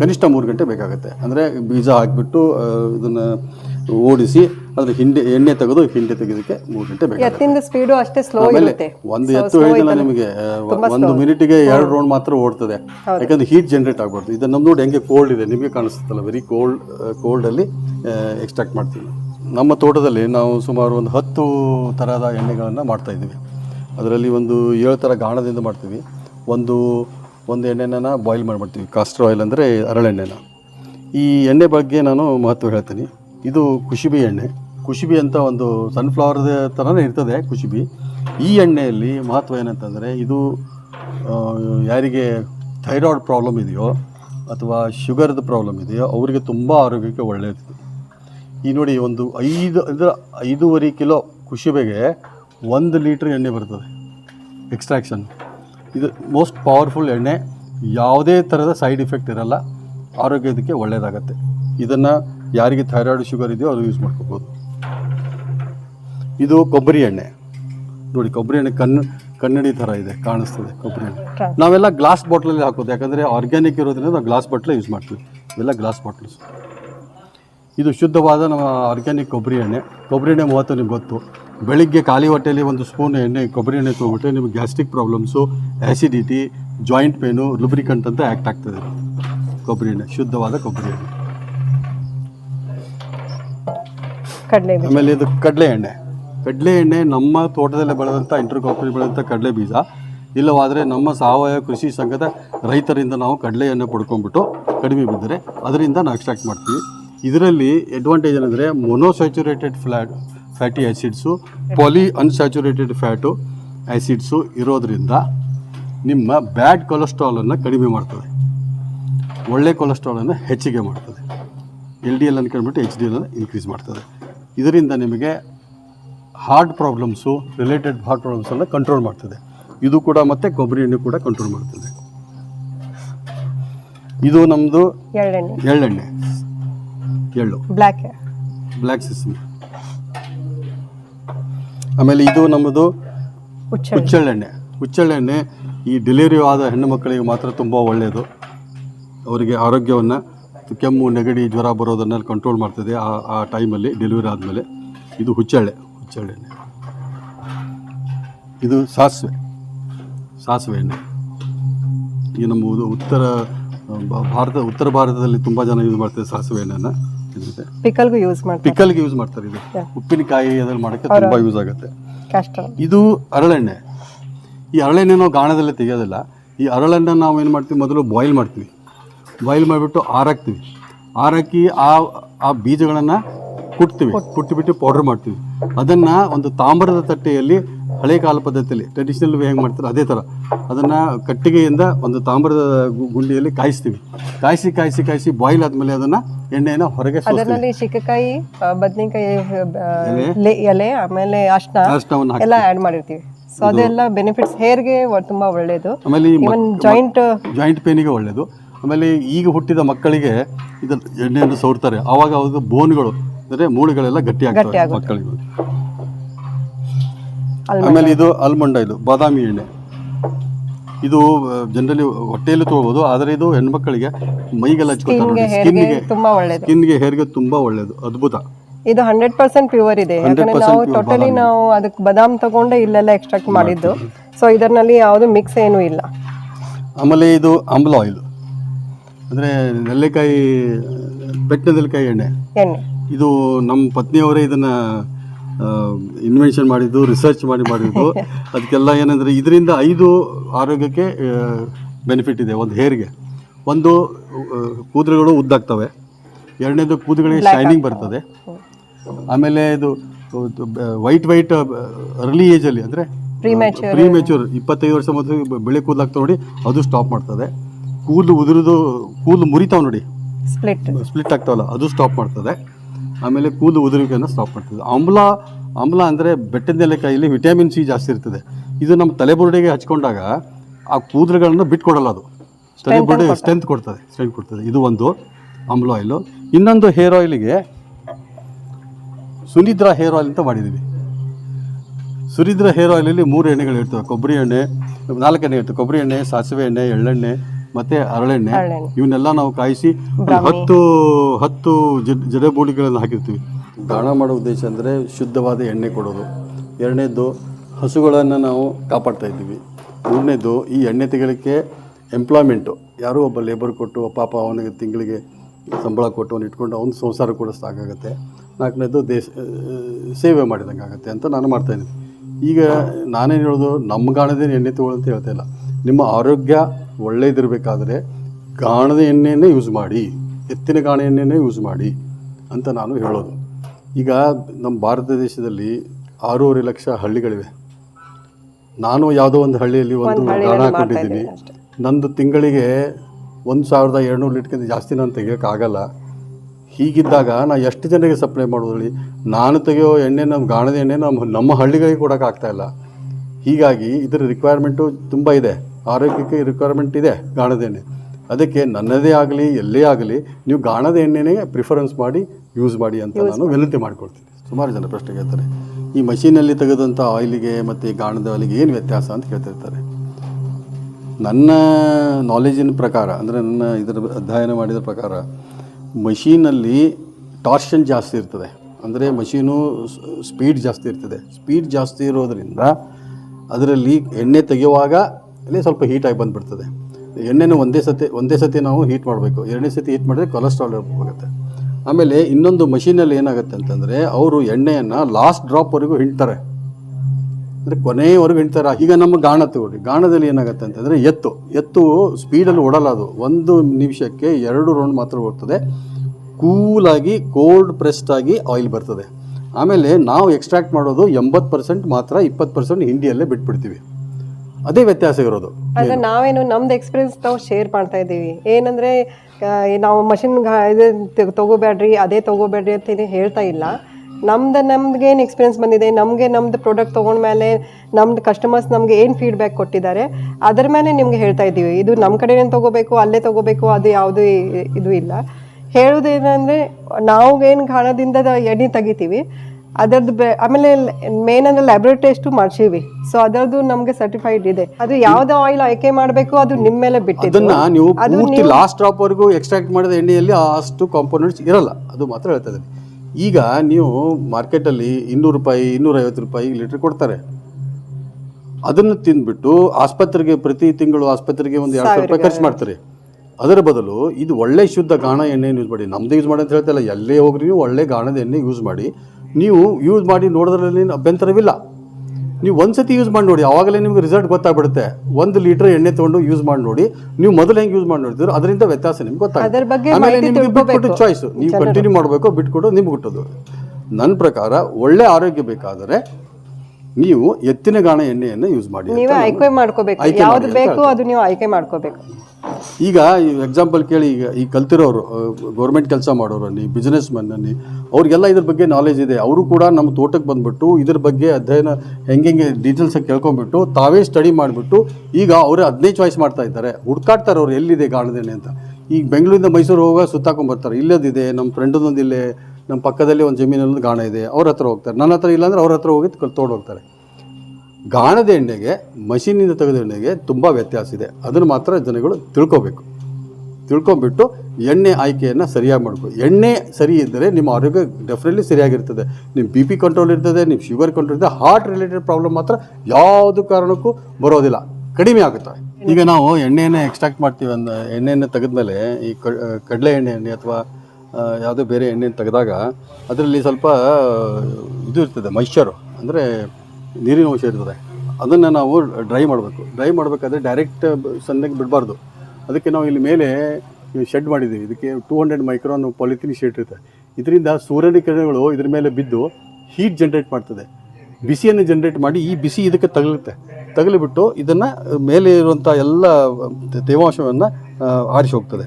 ಕನಿಷ್ಠ ಮೂರು ಗಂಟೆ ಬೇಕಾಗುತ್ತೆ. ಅಂದರೆ ಬೀಜ ಹಾಕಿಬಿಟ್ಟು ಇದನ್ನು ಓಡಿಸಿ ಅದ್ರ ಹಿಂಡಿ ಎಣ್ಣೆ ತೆಗೆದು ಹಿಂಡಿ ತೆಗೆದಕ್ಕೆ ಮೂರು ಗಂಟೆ ಎತ್ತಿಂದ ಸ್ಪೀಡು ಅಷ್ಟೇ ಸ್ಲೋ ಇರುತ್ತೆ. ಒಂದು ಎತ್ತು ಹೇಳಿಲ್ಲ ನಿಮಗೆ ಒಂದು ಮಿನಿಟಿಗೆ ಎರಡು ರೌಂಡ್ ಮಾತ್ರ ಓಡ್ತದೆ. ಯಾಕಂದ್ರೆ ಹೀಟ್ ಜನರೇಟ್ ಆಗ್ಬಾರ್ದು. ಇದು ನಮ್ದು ನೋಡಿ ಹೆಂಗೆ ಕೋಲ್ಡ್ ಇದೆ ನಿಮಗೆ ಕಾಣಿಸುತ್ತಲ್ಲ ವೆರಿ ಕೋಲ್ಡ್ ಕೋಲ್ಡಲ್ಲಿ ಎಕ್ಸ್ಟ್ರಾಕ್ಟ್ ಮಾಡ್ತೀವಿ. ನಮ್ಮ ತೋಟದಲ್ಲಿ ನಾವು ಸುಮಾರು ಒಂದು ಹತ್ತು ಥರದ ಎಣ್ಣೆಗಳನ್ನು ಮಾಡ್ತಾ ಇದ್ದೀವಿ. ಅದರಲ್ಲಿ ಒಂದು ಏಳು ಥರ ಗಾಣದಿಂದ ಮಾಡ್ತೀವಿ. ಒಂದು ಒಂದು ಎಣ್ಣೆನ ಬಾಯ್ಲ್ ಮಾಡಿಬಿಡ್ತೀವಿ. ಕಾಸ್ಟರ್ ಆಯಿಲ್ ಅಂದರೆ ಅರಳೆಣ್ಣೆನ. ಈ ಎಣ್ಣೆ ಬಗ್ಗೆ ನಾನು ಮಹತ್ವ ಹೇಳ್ತೀನಿ. ಇದು ಕುಶಿಬಿ ಎಣ್ಣೆ. ಕುಶಿಬಿ ಅಂತ ಒಂದು ಸನ್ಫ್ಲವರ್ ಥರನೇ ಇರ್ತದೆ ಕುಶಿಬಿ. ಈ ಎಣ್ಣೆಯಲ್ಲಿ ಮಹತ್ವ ಏನಂತಂದರೆ ಇದು ಯಾರಿಗೆ ಥೈರಾಯ್ಡ್ ಪ್ರಾಬ್ಲಮ್ ಇದೆಯೋ ಅಥವಾ ಶುಗರ್ದು ಪ್ರಾಬ್ಲಮ್ ಇದೆಯೋ ಅವರಿಗೆ ತುಂಬ ಆರೋಗ್ಯಕ್ಕೆ ಒಳ್ಳೆಯದು ಈ ನೋಡಿ ಒಂದು ಐದು, ಅಂದರೆ ಐದೂವರೆ ಕಿಲೋ ಕುಶಿಬೆಗೆ ಒಂದು ಲೀಟ್ರ್ ಎಣ್ಣೆ ಬರ್ತದೆ. ಎಕ್ಸ್ಟ್ರಾಕ್ಷನ್ ಇದು ಮೋಸ್ಟ್ ಪವರ್ಫುಲ್ ಎಣ್ಣೆ. ಯಾವುದೇ ಥರದ ಸೈಡ್ ಇಫೆಕ್ಟ್ ಇರಲ್ಲ. ಆರೋಗ್ಯದಕ್ಕೆ ಒಳ್ಳೆಯದಾಗತ್ತೆ ಇದನ್ನು ಯಾರಿಗೆ ಥೈರಾಯ್ಡ್ ಶುಗರ್ ಇದೆಯೋ ಅದು ಯೂಸ್ ಮಾಡ್ಕೋಬೋದು. ಇದು ಕೊಬ್ಬರಿ ಎಣ್ಣೆ. ನೋಡಿ ಕೊಬ್ಬರಿ ಎಣ್ಣೆ ಕಣ್ಣು ಕನ್ನಡಿ ಥರ ಇದೆ ಕಾಣಿಸ್ತದೆ ಕೊಬ್ಬರಿ ಎಣ್ಣೆ. ನಾವೆಲ್ಲ ಗ್ಲಾಸ್ ಬಾಟ್ಲಲ್ಲಿ ಹಾಕೋದು ಯಾಕಂದರೆ ಆರ್ಗ್ಯಾನಿಕ್ ಇರೋದ್ರಿಂದ ನಾವು ಗ್ಲಾಸ್ ಬಾಟ್ಲೇ ಯೂಸ್ ಮಾಡ್ತೀವಿ. ಇವೆಲ್ಲ ಗ್ಲಾಸ್ ಬಾಟ್ಲ್ಸ್ ಇದು ಶುದ್ಧವಾದ ನಮ್ಮ ಆರ್ಗ್ಯಾನಿಕ್ ಕೊಬ್ಬರಿ ಎಣ್ಣೆ. ಕೊಬ್ಬರಿ ಎಣ್ಣೆ ಮೂವತ್ತು ನಿಮ್ಗೆ ಗೊತ್ತು. ಬೆಳಿಗ್ಗೆ ಖಾಲಿ ಹೊಟ್ಟೆಯಲ್ಲಿ ಒಂದು ಸ್ಪೂನ್ ಎಣ್ಣೆ ಕೊಬ್ಬರಿ ಎಣ್ಣೆ ತೊಗೊಬಿಟ್ರೆ ನಿಮಗೆ gastric problems acidity joint pain lubricant ಅಂತ ಆ್ಯಕ್ಟ್ ಆಗ್ತದೆ. ಕೊಬ್ಬರಿ ಎಣ್ಣೆ ಶುದ್ಧವಾದ ಕೊಬ್ಬರಿ ಎಣ್ಣೆ. ಆಮೇಲೆ ಇದು ಕಡಲೆ ಎಣ್ಣೆ. ಕಡಲೆ ಎಣ್ಣೆ ನಮ್ಮ ತೋಟದಲ್ಲೇ ಬೆಳೆದಂಥ ಇಂಟರ್ ಕಾಪರಿ ಬೆಳೆದಂಥ ಕಡಲೆ ಬೀಜ. ಇಲ್ಲವಾದರೆ ನಮ್ಮ ಸಾವಯವ ಕೃಷಿ ಸಂಘದ ರೈತರಿಂದ ನಾವು ಕಡಲೆಯನ್ನು ಪಡ್ಕೊಂಡ್ಬಿಟ್ಟು ಕಡಿಮೆ ಬಿದ್ದರೆ ಅದರಿಂದ ನಾವು ಎಕ್ಸ್ಟ್ರಾಕ್ಟ್ ಮಾಡ್ತೀವಿ. ಇದರಲ್ಲಿ ಅಡ್ವಾಂಟೇಜ್ ಏನಂದರೆ monounsaturated flat fatty acids poly unsaturated fatty acids ಇರೋದರಿಂದ ನಿಮ್ಮ ಬ್ಯಾಡ್ ಕೊಲೆಸ್ಟ್ರಾಲನ್ನು ಕಡಿಮೆ ಮಾಡ್ತದೆ. ಒಳ್ಳೆ ಕೊಲೆಸ್ಟ್ರಾಲನ್ನು ಹೆಚ್ಚಿಗೆ ಮಾಡ್ತದೆ. ಎಲ್ ಡಿ ಎಲ್ ಅನ್ಕೊಂಡ್ಬಿಟ್ಟು ಎಚ್ ಡಿ ಎಲ್ ಇನ್ಕ್ರೀಸ್ ಮಾಡ್ತದೆ. ಇದರಿಂದ ನಿಮಗೆ ಹಾರ್ಟ್ ಪ್ರಾಬ್ಲಮ್ಸು ರಿಲೇಟೆಡ್ ಹಾರ್ಟ್ ಪ್ರಾಬ್ಲಮ್ಸನ್ನು ಕಂಟ್ರೋಲ್ ಮಾಡ್ತದೆ. ಇದು ಕೂಡ ಮತ್ತೆ ಕೊಬ್ಬರಿ ಎಣ್ಣೆ ಕೂಡ ಕಂಟ್ರೋಲ್ ಮಾಡ್ತದೆ. ಇದು ನಮ್ಮದು ಎಳ್ಳೆಣ್ಣೆ ಎಳ್ಳೆಣ್ಣೆ ಎಳ್ಳು. ಬ್ಲ್ಯಾಕ್ ಬ್ಲ್ಯಾಕ್ ಸಿಸ್ಟಮ್ ಆಮೇಲೆ ಇದು ನಮ್ಮದು ಹುಚ್ಚ ಹುಚ್ಚೆಳ್ಳೆಣ್ಣೆ. ಹುಚ್ಚೆಳ್ಳೆಣ್ಣೆ ಈ ಡೆಲಿವರಿ ಆದ ಹೆಣ್ಣು ಮಕ್ಕಳಿಗೆ ಮಾತ್ರ ತುಂಬ ಒಳ್ಳೆಯದು ಅವರಿಗೆ ಆರೋಗ್ಯವನ್ನು ಕೆಮ್ಮು ನೆಗಡಿ ಜ್ವರ ಬರೋದನ್ನೆಲ್ಲ ಕಂಟ್ರೋಲ್ ಮಾಡ್ತದೆ ಆ ಆ ಟೈಮಲ್ಲಿ ಡೆಲಿವರಿ ಆದಮೇಲೆ. ಇದು ಹುಚ್ಚೆಳ್ಳೆ. ಹುಚ್ಚೆಳ್ಳೆಣ್ಣೆ ಇದು ಸಾಸಿವೆ. ಸಾಸಿವೆ ಎಣ್ಣೆ. ಈ ನಮ್ಮ ಉತ್ತರ ಭಾರತ ಉತ್ತರ ಭಾರತದಲ್ಲಿ ತುಂಬ ಜನ ಯೂಸ್ ಮಾಡ್ತಾರೆ ಸಾಸಿವೆ ಎಣ್ಣೆನ. ಪಿಕಲ್ಗೂ ಯೂಸ್ ಮಾಡ್ತಾರೆ. ಪಿಕ್ಕಲ್ಗೆ ಯೂಸ್ ಮಾಡ್ತಾರೆ ಇದು. ಉಪ್ಪಿನಕಾಯಿ ಅದ್ರಲ್ಲಿ ಮಾಡೋಕ್ಕೆ ತುಂಬ ಯೂಸ್ ಆಗುತ್ತೆ. ಇದು ಹರಳೆಣ್ಣೆ ಈ ಅರಳೆಣ್ಣೆ ನಾವು ಗಾಣದಲ್ಲಿ ತೆಗೆಯೋದಿಲ್ಲ. ಈ ಹರಳೆಣ್ಣೆ ನಾವು ಏನು ಮಾಡ್ತೀವಿ? ಮೊದಲು ಬಾಯ್ಲ್ ಮಾಡ್ತೀವಿ. ಬಾಯ್ಲ್ ಮಾಡಿಬಿಟ್ಟು ಆರಾಕ್ತೀವಿ. ಆರಾಕಿ ಆ ಆ ಬೀಜಗಳನ್ನು ಕುಟ್ತೀವಿ ಕುಟ್ಟಿಬಿಟ್ಟು ಪೌಡರ್ ಮಾಡ್ತೀವಿ. ಅದನ್ನು ಒಂದು ತಾಮ್ರದ ತಟ್ಟೆಯಲ್ಲಿ ಹಳೆ ಕಾಲ ಪದ್ಧತಿಯಲ್ಲಿ ಟ್ರೆಡಿಷನಲ್ ವೇ ಹೆಂಗೆ ಮಾಡ್ತಾರೆ ಅದೇ ಥರ ಅದನ್ನು ಕಟ್ಟಿಗೆಯಿಂದ ಒಂದು ತಾಮ್ರದ ಗುಂಡಿಯಲ್ಲಿ ಕಾಯಿಸ್ತೀವಿ. ಕಾಯಿಸಿ ಕಾಯಿಸಿ ಕಾಯಿಸಿ ಬಾಯ್ಲ್ ಆದಮೇಲೆ ಅದನ್ನು ಎಣ್ಣೆಯನ್ನು ಹೊರಗೆ ಅದರಲ್ಲಿ ಶಿಕಾಯಿ ಬದನೆಕಾಯಿ ಎಲೆ. ಆಮೇಲೆ ಅರ್ಶಿನ ಅರಿಶಿನವನ್ನು ಎಲ್ಲ ಆ್ಯಡ್ ಮಾಡಿರ್ತೀವಿ. ಸೊ ಅದೆಲ್ಲ ಬೆನಿಫಿಟ್ಸ್ ಹೇರ್ಗೆ ತುಂಬಾ ಒಳ್ಳೇದು. ಆಮೇಲೆ ಜಾಯಿಂಟ್ ಜಾಯಿಂಟ್ ಪೇನಿಗೆ ಒಳ್ಳೆಯದು ಆಮೇಲೆ ಈಗ ಹುಟ್ಟಿದ ಮಕ್ಕಳಿಗೆ ಇದು ಎಣ್ಣೆಯನ್ನು ಸೌರ್ತಾರೆ. ಆವಾಗ ಅವ್ರದ್ದು ಬೋನ್ಗಳು ಅಂದರೆ ಮೂಳೆಗಳೆಲ್ಲ ಗಟ್ಟಿ ಆಗ್ತವೆ ಮಕ್ಕಳಿಗೆ. ಆಮೇಲೆ ಇದು ಆಲ್ಮಂಡ್ ಇದು ಬಾದಾಮಿ ಎಣ್ಣೆ. ಇದು ಜನರಲಿ ಹೊಟ್ಟೆಯಲ್ಲಿ ತಗೋಬಹುದು ಆದರೆ ಇದು ಹೆಣ್ಮಕ್ಕಳಿಗೆ ಮೈಗೆಲ್ಲ ಹಚ್ಕೊತಾರೆ ಸ್ಕಿನ್ಗೆ ತುಂಬಾ ಒಳ್ಳೇದು. ಸ್ಕಿನ್ಗೆ ಹೇರ್ಗೆ ತುಂಬಾ ಒಳ್ಳೇದು ಅದ್ಭುತ. ಇದು ಹಂಡ್ರೆಡ್ ಪರ್ಸೆಂಟ್ ಪ್ಯೂರ್ ಇದೆ. ಯಾಕಂದ್ರೆ ನಾವು ಟೋಟಲಿ ನಾವು ಅದಕ್ಕೆ ಬದಾಮ್ ತಗೊಂಡೆ ಇಲ್ಲೆಲ್ಲ ಎಕ್ಸ್ಟ್ರಾಕ್ಟ್ ಮಾಡಿದ್ದು. ಸೊ ಇದರಲ್ಲಿ ಯಾವುದು ಮಿಕ್ಸ್ ಏನೂ ಇಲ್ಲ. ಆಮೇಲೆ ಇದು ಆಮ್ಲ ಆಯಿಲ್ ಅಂದ್ರೆ ನೆಲ್ಲೆಕಾಯಿ ಬೆಟ್ಟ ನೆಲ್ಲಿಕಾಯಿ ಎಣ್ಣೆ. ಎಣ್ಣೆ. ಇದು ನಮ್ಮ ಪತ್ನಿಯವರೇ ಇದನ್ನು ಇನ್ವೆನ್ಷನ್ ಮಾಡಿದ್ದು ರಿಸರ್ಚ್ ಮಾಡಿ ಮಾಡಿದ್ದು. [laughs] ಅದಕ್ಕೆಲ್ಲ ಏನಂದರೆ ಇದರಿಂದ ಐದು ಆರೋಗ್ಯಕ್ಕೆ ಬೆನಿಫಿಟ್ ಇದೆ ಒಂದು ಹೇರ್ಗೆ ಒಂದು ಕೂದಲುಗಳು ಉದ್ದಾಗ್ತವೆ. ಎರಡನೇದು ಕೂದಲುಗಳಿಗೆ ಶೈನಿಂಗ್ ಬರ್ತದೆ. ಆಮೇಲೆ ಇದು ವೈಟ್ ವೈಟ್ ಅರ್ಲಿ ಏಜಲ್ಲಿ ಅಂದರೆ. ಪ್ರೀಮೆಚೂರ್ ಇಪ್ಪತ್ತೈದು ವರ್ಷ ಮೊದಲು ಬೆಳೆ ಕೂದಲಾಗ್ತಾವೆ ನೋಡಿ ಅದು ಸ್ಟಾಪ್ ಮಾಡ್ತದೆ. ಕೂದಲು ಉದುರಿದು ಕೂದಲು ಮುರಿತಾವೆ ನೋಡಿ. ಸ್ಪ್ಲಿಟ್ ಸ್ಪ್ಲಿಟ್ ಆಗ್ತಾವಲ್ಲ ಅದು ಸ್ಟಾಪ್ ಮಾಡ್ತದೆ. ಆಮೇಲೆ ಕೂದಲು ಉದುರುವಿಕೆಯನ್ನು ಸ್ಟಾಪ್ ಮಾಡ್ತದೆ. ಆಮ್ಲ ಆಮ್ಲ ಅಂದರೆ ಬೆಟ್ಟದ ನೆಲೆಕಾಯಲ್ಲಿ ವಿಟಮಿನ್ ಸಿ ಜಾಸ್ತಿ ಇರ್ತದೆ. ಇದು ನಮ್ಮ ತಲೆಬುರುಡೆಗೆ ಹಚ್ಕೊಂಡಾಗ ಆ ಕೂದಲುಗಳನ್ನು ಬಿಟ್ಕೊಡಲ್ಲ ಅದು. ತಲೆಬುರುಡೆ ಸ್ಟ್ರೆಂತ್ ಕೊಡ್ತದೆ. ಸ್ಟ್ರೆಂತ್ ಕೊಡ್ತದೆ ಇದು ಒಂದು ಆಮ್ಲ ಆಯಿಲು ಇನ್ನೊಂದು ಹೇರ್ ಆಯಿಲಿಗೆ ಸುನಿದ್ರಾ ಹೇರ್ ಆಯಿಲ್ ಅಂತ ಮಾಡಿದ್ದೀವಿ ಸುರಿದ್ರ ಹೇರ್ ಆಯಿಲಲ್ಲಿ ಮೂರು ಎಣ್ಣೆಗಳು ಇರ್ತವೆ. ಕೊಬ್ಬರಿ ಎಣ್ಣೆ ನಾಲ್ಕು ಎಣ್ಣೆ ಇರ್ತವೆ. ಕೊಬ್ಬರಿ ಎಣ್ಣೆ ಸಾಸಿವೆ ಎಣ್ಣೆ ಎಳ್ಳೆಣ್ಣೆ ಮತ್ತು ಹರಳೆಣ್ಣೆ. ಇವನ್ನೆಲ್ಲ ನಾವು ಕಾಯಿಸಿ ಒಂದು ಹತ್ತು ಹತ್ತು ಜಡೆಬೂಡಿಗಳನ್ನು ಹಾಕಿರ್ತೀವಿ. ದಾಣ ಮಾಡೋ ಉದ್ದೇಶ ಅಂದರೆ ಶುದ್ಧವಾದ ಎಣ್ಣೆ ಕೊಡೋದು. ಎರಡನೇದು ಹಸುಗಳನ್ನು ನಾವು ಕಾಪಾಡ್ತಾ ಇದ್ದೀವಿ. ಮೂರನೇದು ಈ ಎಣ್ಣೆ ತೆಗಳಿಕ್ಕೆ ಎಂಪ್ಲಾಯ್ಮೆಂಟು ಯಾರೂ ಒಬ್ಬ ಲೇಬರ್ ಕೊಟ್ಟು ಪಾಪ ಅವನಿಗೆ ತಿಂಗಳಿಗೆ ಸಂಬಳ ಕೊಟ್ಟು ಅವ್ನು ಇಟ್ಕೊಂಡು ಅವ್ನ ಸಂಸಾರ ಕೂಡ ಸಾಕಾಗುತ್ತೆ ನಾಲ್ಕನೇದು ದೇಶ ಆ, ಸೇವೆ ಮಾಡಿದಂಗೆ ಆಗುತ್ತೆ ಅಂತ ನಾನು ಮಾಡ್ತಾಯಿದ್ದೀನಿ ಈಗ ನಾನೇನು ಹೇಳೋದು ನಮ್ಮ ಗಾಣದೇನು ಎಣ್ಣೆ ತಗೊಳ್ಳಿ ಅಂತ ಹೇಳ್ತಾ ಇಲ್ಲ. ನಿಮ್ಮ ಆರೋಗ್ಯ ಒಳ್ಳೇದಿರಬೇಕಾದ್ರೆ ಗಾಣದ ಎಣ್ಣೆಯನ್ನೇ ಯೂಸ್ ಮಾಡಿ ಎತ್ತಿನ ಗಾಣ ಎಣ್ಣೆಯೇ ಯೂಸ್ ಮಾಡಿ ಅಂತ ನಾನು ಹೇಳೋದು. ಈಗ ನಮ್ಮ ಭಾರತ ದೇಶದಲ್ಲಿ ಆರೂವರೆ ಲಕ್ಷ ಹಳ್ಳಿಗಳಿವೆ. ನಾನು ಯಾವುದೋ ಒಂದು ಹಳ್ಳಿಯಲ್ಲಿ ಒಂದು ಗಾಣ ಹಾಕೊಂಡಿದ್ದೀನಿ. ನಂದು ತಿಂಗಳಿಗೆ ಒಂದು ಸಾವಿರದ ಎರಡುನೂರು ಲೀಟ್ರ್ಗಿಂತ ಜಾಸ್ತಿ ನಾನು ತೆಗಿಯೋಕ್ಕಾಗಲ್ಲ ಹೀಗಿದ್ದಾಗ ನಾ ಎಷ್ಟು ಜನರಿಗೆ ಸಪ್ಲೈ ಮಾಡೋದ್ರಲ್ಲಿ ನಾನು ತೆಗೆಯೋ ಎಣ್ಣೆ ನಮ್ಮ ಗಾಣದ ಎಣ್ಣೆ ನಮ್ಮ ನಮ್ಮ ಹಳ್ಳಿಗಳಿಗೆ ಕೊಡೋಕ್ಕಾಗ್ತಾಯಿಲ್ಲ ಹೀಗಾಗಿ ಇದರ ರಿಕ್ವೈರ್ಮೆಂಟು ತುಂಬ ಇದೆ. ಆರೋಗ್ಯಕ್ಕೆ ರಿಕ್ವೈರ್ಮೆಂಟ್ ಇದೆ ಗಾಣದ ಎಣ್ಣೆ. ಅದಕ್ಕೆ ನನ್ನದೇ ಆಗಲಿ ಎಲ್ಲೇ ಆಗಲಿ ನೀವು ಗಾಣದ ಎಣ್ಣೆನೇ ಪ್ರಿಫರೆನ್ಸ್ ಮಾಡಿ ಯೂಸ್ ಮಾಡಿ ಅಂತ ನಾನು ವಿನಂತಿ ಮಾಡ್ಕೊಳ್ತೀನಿ. ಸುಮಾರು ಜನ ಪ್ರಶ್ನೆ ಕೇಳ್ತಾರೆ. ಈ ಮಷೀನಲ್ಲಿ ತೆಗೆದಂಥ ಆಯಿಲಿಗೆ ಮತ್ತು ಗಾಣದ ಆಯಿಲಿಗೆ ಏನು ವ್ಯತ್ಯಾಸ ಅಂತ ಕೇಳ್ತಿರ್ತಾರೆ ನನ್ನ ನಾಲೆಜಿನ ಪ್ರಕಾರ ಅಂದರೆ ನನ್ನ ಇದರ ಅಧ್ಯಯನ ಮಾಡಿದ ಪ್ರಕಾರ ಮಷೀನಲ್ಲಿ ಟಾರ್ಷನ್ ಜಾಸ್ತಿ ಇರ್ತದೆ. ಅಂದರೆ ಮಷೀನು ಸ್ಪೀಡ್ ಜಾಸ್ತಿ ಇರ್ತದೆ. ಸ್ಪೀಡ್ ಜಾಸ್ತಿ ಇರೋದರಿಂದ ಅದರಲ್ಲಿ ಎಣ್ಣೆ ತೆಗೆಯುವಾಗ ಅಲ್ಲಿ ಸ್ವಲ್ಪ ಹೀಟಾಗಿ ಬಂದುಬಿಡ್ತದೆ. ಎಣ್ಣೆನ ಒಂದೇ ಸತಿ ಒಂದೇ ಸತಿ ನಾವು ಹೀಟ್ ಮಾಡಬೇಕು. ಎರಡನೇ ಸತಿ ಹೀಟ್ ಮಾಡಿದ್ರೆ ಕೊಲೆಸ್ಟ್ರಾಲ್ ಹೋಗುತ್ತೆ. ಆಮೇಲೆ ಇನ್ನೊಂದು ಮಷೀನಲ್ಲಿ ಏನಾಗುತ್ತೆ ಅಂತಂದರೆ ಅವರು ಎಣ್ಣೆಯನ್ನು ಲಾಸ್ಟ್ ಡ್ರಾಪ್ವರೆಗೂ ಹಿಂಡ್ತಾರೆ. ಅಂದರೆ ಕೊನೆಯವರೆಗೂ ಹಿಂಡ್ತಾರೆ. ಈಗ ನಮ್ಮ ಗಾಣ ತಗೊಳ್ಳಿ. ಗಾಣದಲ್ಲಿ ಏನಾಗುತ್ತೆ ಅಂತಂದರೆ ಎತ್ತು. ಎತ್ತು ಸ್ಪೀಡಲ್ಲಿ ಓಡಲ್ಲ ಅದು. ಒಂದು ನಿಮಿಷಕ್ಕೆ ಎರಡು ರೌಂಡ್ ಮಾತ್ರ ಓಡ್ತದೆ. ಕೂಲಾಗಿ ಕೋಲ್ಡ್ ಪ್ರೆಸ್ಡ್ ಆಗಿ ಆಯಿಲ್ ಬರ್ತದೆ. ಆಮೇಲೆ ನಾವು ಎಕ್ಸ್ಟ್ರಾಕ್ಟ್ ಮಾಡೋದು ಎಂಬತ್ತು ಪರ್ಸೆಂಟ್ ಮಾತ್ರ ಇಪ್ಪತ್ತು ಪರ್ಸೆಂಟ್ ಹಿಂಡಿಯಲ್ಲೇ ಬಿಟ್ಬಿಡ್ತೀವಿ. ಅದೇ ವ್ಯತ್ಯಾಸ ಇರೋದು. ಅಂದ್ರೆ ನಾವೇನು ನಮ್ದು ಎಕ್ಸ್ಪೀರಿಯನ್ಸ್ ನಾವು ಶೇರ್ ಮಾಡ್ತಾ ಇದ್ದೀವಿ. ಏನಂದ್ರೆ ಆ, ನಾವು ಮಷಿನ್ ಇದು ತಗೋಬೇಡ್ರಿ ಅದೇ ತಗೋಬೇಡ್ರಿ ಅಂತ ಏನು ಹೇಳ್ತಾ ಇಲ್ಲ. ನಮ್ದು ನಮ್ಗೆ ಏನು ಎಕ್ಸ್ಪೀರಿಯನ್ಸ್ ಬಂದಿದೆ ನಮಗೆ ನಮ್ದು ಪ್ರಾಡಕ್ಟ್ ತೊಗೊಂಡ್ಮೇಲೆ ನಮ್ದು ಕಸ್ಟಮರ್ಸ್ ನಮಗೆ ಏನು ಫೀಡ್ಬ್ಯಾಕ್ ಕೊಟ್ಟಿದ್ದಾರೆ ಅದರ ಮೇಲೆ ನಿಮ್ಗೆ ಹೇಳ್ತಾ ಇದ್ದೀವಿ. ಇದು ನಮ್ಮ ಕಡೆನೇ ತಗೋಬೇಕು ಅಲ್ಲೇ ತಗೋಬೇಕು ಅದು ಯಾವುದು ಇದು ಇಲ್ಲ. ಹೇಳೋದೇನಂದರೆ ನಾವು ಏನು ಕಾಣದಿಂದ ಎಣ್ಣೆ ತೆಗಿತೀವಿ ಅದರದ್ದು ಬೆ ಆಮೇಲೆ ಮೇನ್ ಅಂದ್ರೆ ಲ್ಯಾಬ್ರೇಟರಿ ಟೆಸ್ಟು ಮಾಡ್ಸೀವಿ. ಸೊ ಅದರದ್ದು ನಮಗೆ ಸರ್ಟಿಫೈಡ್ ಇದೆ. ಅದು ಯಾವ್ದು ಆಯಿಲ್ ಆಯ್ಕೆ ಮಾಡಬೇಕು ಅದು ನಿಮ್ಮ ಮೇಲೆ ಬಿಟ್ಟಿದ್ದು. ಅದನ್ನ ನೀವು ಪೂರ್ತಿ ಲಾಸ್ಟ್ ಡ್ರಾಪ್ ವರೆಗೂ ಎಕ್ಸ್ಟ್ರಾಕ್ಟ್ ಮಾಡಿದ ಎಣ್ಣೆಯಲ್ಲಿ ಅಷ್ಟು ಕಾಂಪೋನೆಂಟ್ಸ್ ಇರಲ್ಲ. ಅದು ಮಾತ್ರ ಹೇಳ್ತದೆ ಇದ್ದೀನಿ. ಈಗ ನೀವು ಮಾರ್ಕೆಟಲ್ಲಿ ಇನ್ನೂರು ರೂಪಾಯಿ ಇನ್ನೂರೈವತ್ತು ರೂಪಾಯಿ ಲೀಟ್ರ್ ಕೊಡ್ತಾರೆ. ಅದನ್ನು ತಿಂದ್ಬಿಟ್ಟು ಆಸ್ಪತ್ರೆಗೆ ಪ್ರತಿ ತಿಂಗಳು ಆಸ್ಪತ್ರೆಗೆ ಒಂದು ಎರಡು ಸಾವಿರ ರೂಪಾಯಿ ಖರ್ಚು ಮಾಡ್ತಾರೆ. ಅದರ ಬದಲು ಇದು ಒಳ್ಳೆ ಶುದ್ಧ ಗಾಣ ಎಣ್ಣೆಯನ್ನು ಯೂಸ್ ಮಾಡಿ. ನಮ್ದು ಯೂಸ್ ಮಾಡಿ ಅಂತ ಹೇಳ್ತಾ ಇಲ್ಲ. ಎಲ್ಲೇ ಹೋಗ್ರಿ ನೀವು ಒಳ್ಳೆ ಗಾಣದ ಎಣ್ಣೆ ಯೂಸ್ ಮಾಡಿ. ನೀವು ಯೂಸ್ ಮಾಡಿ ನೋಡೋದ್ರಲ್ಲಿ ಏನು ಅಭ್ಯಂತರವಿಲ್ಲ. ನೀವು ಒಂದ್ಸತಿ ಯೂಸ್ ಮಾಡಿ ನೋಡಿ ಆವಾಗಲೇ ನಿಮ್ಗೆ ರಿಸಲ್ಟ್ ಗೊತ್ತಾಗ್ಬಿಡುತ್ತೆ. ಒಂದು ಲೀಟರ್ ಎಣ್ಣೆ ತೊಗೊಂಡು ಯೂಸ್ ಮಾಡಿ ನೋಡಿ ನೀವು ಮೊದಲು ಹೆಂಗೆ ಯೂಸ್ ಮಾಡಿ ನೋಡಿದ್ರು ಅದರಿಂದ ವ್ಯತ್ಯಾಸ ನಿಮ್ಗೆ ಗೊತ್ತಾಗುತ್ತೆ. ಬಗ್ಗೆ ಆಮೇಲೆ ಮಾಹಿತಿ ನಿಮ್ಗೆ ಬಿಟ್ಕೊಟ್ಟು ಚಾಯ್ಸ್ ನೀವು ಕಂಟಿನ್ಯೂ ಮಾಡಬೇಕು ಬಿಟ್ಕೊಡು ನಿಮ್ಗೆ ಹುಟ್ಟೋದು. ನನ್ನ ಪ್ರಕಾರ ಒಳ್ಳೆ ಆರೋಗ್ಯ ಬೇಕಾದರೆ ನೀವು ಎತ್ತಿನ ಗಾಣ ಎಣ್ಣೆಯನ್ನು ಯೂಸ್ ಮಾಡಿ ಅಂತ ನೀವೇ ನಾನು- ಆಯ್ಕೆ ಮಾಡ್ಕೋಬೇಕು. ಆಯ್ಕೆ ಯಾವ್ದು ಮಾಡಿ ಅಂತ ಬೇಕು ಅದು ನೀವು ಆಯ್ಕೆ ಮಾಡ್ಕೋಬೇಕು. ಈಗ ಎಕ್ಸಾಂಪಲ್ ಕೇಳಿ ಈಗ ಈ ಕಲ್ತಿರೋರು ಗೌರ್ಮೆಂಟ್ ಕೆಲಸ ಮಾಡೋರಲ್ಲಿ ಬಿಸ್ನೆಸ್ ಮ್ಯಾನ್ ಅನ್ನಿ ಅವ್ರಿಗೆಲ್ಲ ಇದ್ರ ಬಗ್ಗೆ ನಾಲೆಜ್ ಇದೆ. ಅವರು ಕೂಡ ನಮ್ಮ ತೋಟಕ್ಕೆ ಬಂದ್ಬಿಟ್ಟು ಇದ್ರ ಬಗ್ಗೆ ಅಧ್ಯಯನ ಹೆಂಗೆ ಡೀಟೇಲ್ಸ್ ಕೇಳ್ಕೊಂಡ್ಬಿಟ್ಟು ತಾವೇ ಸ್ಟಡಿ ಮಾಡಿಬಿಟ್ಟು ಈಗ ಅವರೇ ಅದನ್ನೇ ಚಾಯ್ಸ್ ಮಾಡ್ತಾ ಇದ್ದಾರೆ. ಹುಡ್ಕಾಡ್ತಾರೆ ಅವ್ರು ಎಲ್ಲಿದೆ ಗಾಣದೇನೆ ಅಂತ. ಈಗ ಬೆಂಗಳೂರಿಂದ ಮೈಸೂರು ಹೋಗುವಾಗ ಸುತ್ತಾಕೊಂಡ್ಬರ್ತಾರೆ ಇಲ್ಲದಿದೆ ನಮ್ಮ ಫ್ರೆಂಡದೊಂದು ಇಲ್ಲೇ ನಮ್ಮ ಪಕ್ಕದಲ್ಲಿ ಒಂದು ಜಮೀನಲ್ಲಿ ಗಾಣ ಇದೆ, ಅವ್ರ ಹತ್ರ ಹೋಗ್ತಾರೆ. ನನ್ನ ಹತ್ರ ಇಲ್ಲಾಂದರೆ ಅವ್ರ ಹತ್ರ ಹೋಗಿ ತೋಡು ಹೋಗ್ತಾರೆ ಗಾಣದ ಎಣ್ಣೆಗೆ, ಮಷೀನಿಂದ ತೆಗೆದ ಎಣ್ಣೆಗೆ ತುಂಬ ವ್ಯತ್ಯಾಸ ಇದೆ. ಅದನ್ನು ಮಾತ್ರ ಜನಗಳು ತಿಳ್ಕೊಬೇಕು. ತಿಳ್ಕೊಂಬಿಟ್ಟು ಎಣ್ಣೆ ಆಯ್ಕೆಯನ್ನು ಸರಿಯಾಗಿ ಮಾಡಬೇಕು ಎಣ್ಣೆ ಸರಿ ಇದ್ದರೆ ನಿಮ್ಮ ಆರೋಗ್ಯ ಡೆಫಿನೆಟ್ಲಿ ಸರಿಯಾಗಿರ್ತದೆ. ನಿಮ್ಮ ಬಿ ಪಿ ಕಂಟ್ರೋಲ್ ಇರ್ತದೆ ನಿಮ್ಮ ಶುಗರ್ ಕಂಟ್ರೋಲ್ ಇರ್ತದೆ ಹಾರ್ಟ್ ರಿಲೇಟೆಡ್ ಪ್ರಾಬ್ಲಮ್ ಮಾತ್ರ ಯಾವುದು ಕಾರಣಕ್ಕೂ ಬರೋದಿಲ್ಲ. ಕಡಿಮೆ ಆಗುತ್ತೆ. ಈಗ ನಾವು ಎಣ್ಣೆಯನ್ನು ಎಕ್ಸ್ಟ್ರಾಕ್ಟ್ ಮಾಡ್ತೀವಿ ಅಂದ ಎಣ್ಣೆಯನ್ನು ತೆಗೆದ್ಮೇಲೆ ಈ ಕಡಲೆ ಎಣ್ಣೆ ಅಥವಾ ಯಾವುದೋ ಬೇರೆ ಎಣ್ಣೆ ತೆಗೆದಾಗ ಅದರಲ್ಲಿ ಸ್ವಲ್ಪ ಇದು ಇರ್ತದೆ ಮೈಶ್ಚರು ಅಂದರೆ ನೀರಿನ ಅಂಶ ಇರ್ತದೆ. ಅದನ್ನು ನಾವು ಡ್ರೈ ಮಾಡಬೇಕು. ಡ್ರೈ ಮಾಡಬೇಕಾದ್ರೆ ಡೈರೆಕ್ಟ್ ಸಣ್ಣಗೆ ಬಿಡಬಾರ್ದು. ಅದಕ್ಕೆ ನಾವು ಇಲ್ಲಿ ಮೇಲೆ ಶೆಡ್ ಮಾಡಿದ್ದೀವಿ. ಇದಕ್ಕೆ two hundred micron polythene sheet ಇರುತ್ತೆ. ಇದರಿಂದ ಸೂರ್ಯನ ಕಿರಣಗಳು ಇದ್ರ ಮೇಲೆ ಬಿದ್ದು ಹೀಟ್ ಜನ್ರೇಟ್ ಮಾಡ್ತದೆ. ಬಿಸಿಯನ್ನು ಜನ್ರೇಟ್ ಮಾಡಿ ಈ ಬಿಸಿ ಇದಕ್ಕೆ ತಗಲುತ್ತೆ. ತಗಲಿಬಿಟ್ಟು ಇದನ್ನು ಮೇಲೆ ಇರುವಂಥ ಎಲ್ಲ ತೇವಾಂಶವನ್ನು ಆರಿಸಿ ಹೋಗ್ತದೆ.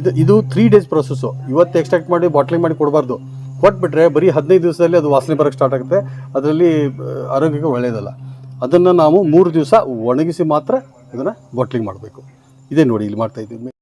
ಇದು ಇದು ತ್ರೀ ಡೇಸ್ ಪ್ರೊಸೆಸ್ಸು ಇವತ್ತು ಎಕ್ಸ್ಟ್ರಾಕ್ಟ್ ಮಾಡಿ ಬಾಟ್ಲಿಂಗ್ ಮಾಡಿ ಕೊಡಬಾರ್ದು. ಕೊಟ್ಬಿಟ್ರೆ ಬರೀ ಹದಿನೈದು ದಿವಸದಲ್ಲಿ ಅದು ವಾಸನೆ ಬರೋಕ್ಕೆ ಸ್ಟಾರ್ಟ್ ಆಗುತ್ತೆ. ಅದರಲ್ಲಿ ಆರೋಗ್ಯಕ್ಕೆ ಒಳ್ಳೆಯದಲ್ಲ ಅದನ್ನು ನಾವು ಮೂರು ದಿವಸ ಒಣಗಿಸಿ ಮಾತ್ರ ಇದನ್ನು ಬಾಟ್ಲಿಂಗ್ ಮಾಡಬೇಕು. ಇದೇ ನೋಡಿ ಇಲ್ಲಿ ಮಾಡ್ತಾ ಇದ್ದೀವಿ